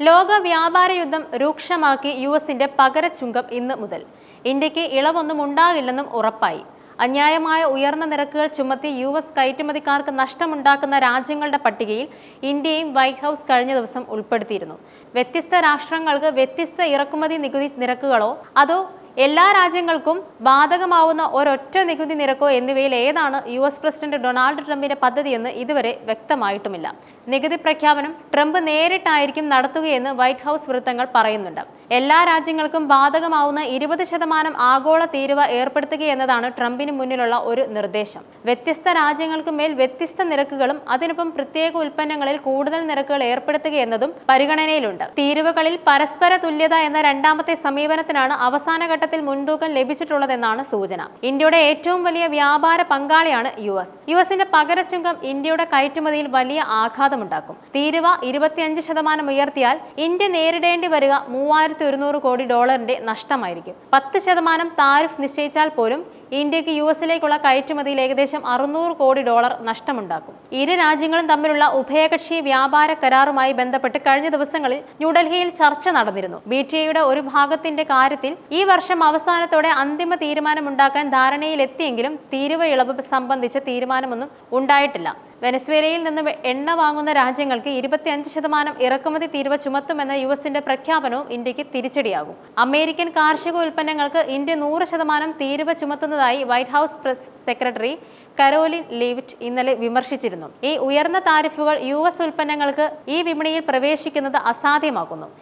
ലോക വ്യാപാര യുദ്ധം രൂക്ഷമാക്കി യു എസിന്റെ പകരച്ചുങ്കം ഇന്ന് മുതൽ. ഇന്ത്യയ്ക്ക് ഇളവൊന്നും ഉണ്ടാകില്ലെന്നും ഉറപ്പായി. അന്യായമായ ഉയർന്ന നിരക്കുകൾ ചുമത്തി യു എസ് കയറ്റുമതിക്കാർക്ക് നഷ്ടമുണ്ടാക്കുന്ന രാജ്യങ്ങളുടെ പട്ടികയിൽ ഇന്ത്യയും വൈറ്റ് ഹൗസ് കഴിഞ്ഞ ദിവസം ഉൾപ്പെടുത്തിയിരുന്നു. വ്യത്യസ്ത രാഷ്ട്രങ്ങൾക്ക് വ്യത്യസ്ത ഇറക്കുമതി നികുതി നിരക്കുകളോ അതോ എല്ലാ രാജ്യങ്ങൾക്കും ബാധകമാവുന്ന ഒരൊറ്റ നികുതി നിരക്കോ എന്നിവയിൽ ഏതാണ് യു എസ് പ്രസിഡന്റ് ഡൊണാൾഡ് ട്രംപിന്റെ പദ്ധതിയെന്ന് ഇതുവരെ വ്യക്തമായിട്ടുമില്ല. നികുതി പ്രഖ്യാപനം ട്രംപ് നേരിട്ടായിരിക്കും നടത്തുകയെന്ന് വൈറ്റ് ഹൗസ് വൃത്തങ്ങൾ പറയുന്നുണ്ട്. എല്ലാ രാജ്യങ്ങൾക്കും ബാധകമാവുന്ന ഇരുപത് ശതമാനം ആഗോള തീരുവ ഏർപ്പെടുത്തുകയെന്നതാണ് ട്രംപിന് മുന്നിലുള്ള ഒരു നിർദ്ദേശം. വ്യത്യസ്ത രാജ്യങ്ങൾക്ക് മേൽ വ്യത്യസ്ത നിരക്കുകളും അതിനൊപ്പം പ്രത്യേക ഉൽപ്പന്നങ്ങളിൽ കൂടുതൽ നിരക്കുകൾ ഏർപ്പെടുത്തുകയെന്നതും പരിഗണനയിലുണ്ട്. തീരുവകളിൽ പരസ്പര തുല്യത എന്ന രണ്ടാമത്തെ സമീപനത്തിനാണ് അവസാന ഘട്ടത്തിൽ മുൻതൂക്കം ലഭിച്ചിട്ടുള്ളതെന്നാണ് സൂചന. ഇന്ത്യയുടെ ഏറ്റവും വലിയ വ്യാപാര പങ്കാളിയാണ് യു എസ്. യു എസിന്റെ പകരച്ചുങ്കം ഇന്ത്യയുടെ കയറ്റുമതിയിൽ വലിയ ആഘാതമുണ്ടാക്കും. തീരുവ ഇരുപത്തിയഞ്ച് ശതമാനം ഉയർത്തിയാൽ ഇന്ത്യ നേരിടേണ്ടി വരിക മൂവായിരത്തി ഒരുന്നൂറ് കോടി ഡോളറിന്റെ നഷ്ടമായിരിക്കും. പത്ത് ശതമാനം താരിഫ് നിശ്ചയിച്ചാൽ പോലും ഇന്ത്യയ്ക്ക് യു എസിലേക്കുള്ള കയറ്റുമതിയിൽ ഏകദേശം അറുന്നൂറ് കോടി ഡോളർ നഷ്ടമുണ്ടാക്കും. ഇരു രാജ്യങ്ങളും തമ്മിലുള്ള ഉഭയകക്ഷി വ്യാപാര കരാറുമായി ബന്ധപ്പെട്ട് കഴിഞ്ഞ ദിവസങ്ങളിൽ ന്യൂഡൽഹിയിൽ ചർച്ച നടന്നിരുന്നു. ബി ടി എയുടെ ഒരു ഭാഗത്തിന്റെ കാര്യത്തിൽ ഈ വർഷം അവസാനത്തോടെ അന്തിമ തീരുമാനമുണ്ടാക്കാൻ ധാരണയിലെത്തിയെങ്കിലും തീരുവ ഇളവ് സംബന്ധിച്ച തീരുമാനമൊന്നും ഉണ്ടായിട്ടില്ല. വെനസ്വേലയിൽ നിന്ന് എണ്ണ വാങ്ങുന്ന രാജ്യങ്ങൾക്ക് ഇരുപത്തിയഞ്ച് ശതമാനം ഇറക്കുമതി തീരുവ ചുമത്തുമെന്ന യു എസിന്റെ പ്രഖ്യാപനവും ഇന്ത്യയ്ക്ക് തിരിച്ചടിയാകും. അമേരിക്കൻ കാർഷിക ഉൽപ്പന്നങ്ങൾക്ക് ഇന്ത്യ നൂറ് ശതമാനം തീരുവ ചുമത്തുന്നതായി White House press secretary Karoline Leavitt ഇന്നലെ വിമർശിച്ചിരുന്നു. ഈ ഉയർന്ന താരിഫുകൾ യു എസ് ഉൽപ്പന്നങ്ങൾക്ക് ഈ വിപണിയിൽ പ്രവേശിക്കുന്നത് അസാധ്യമാക്കുന്നു.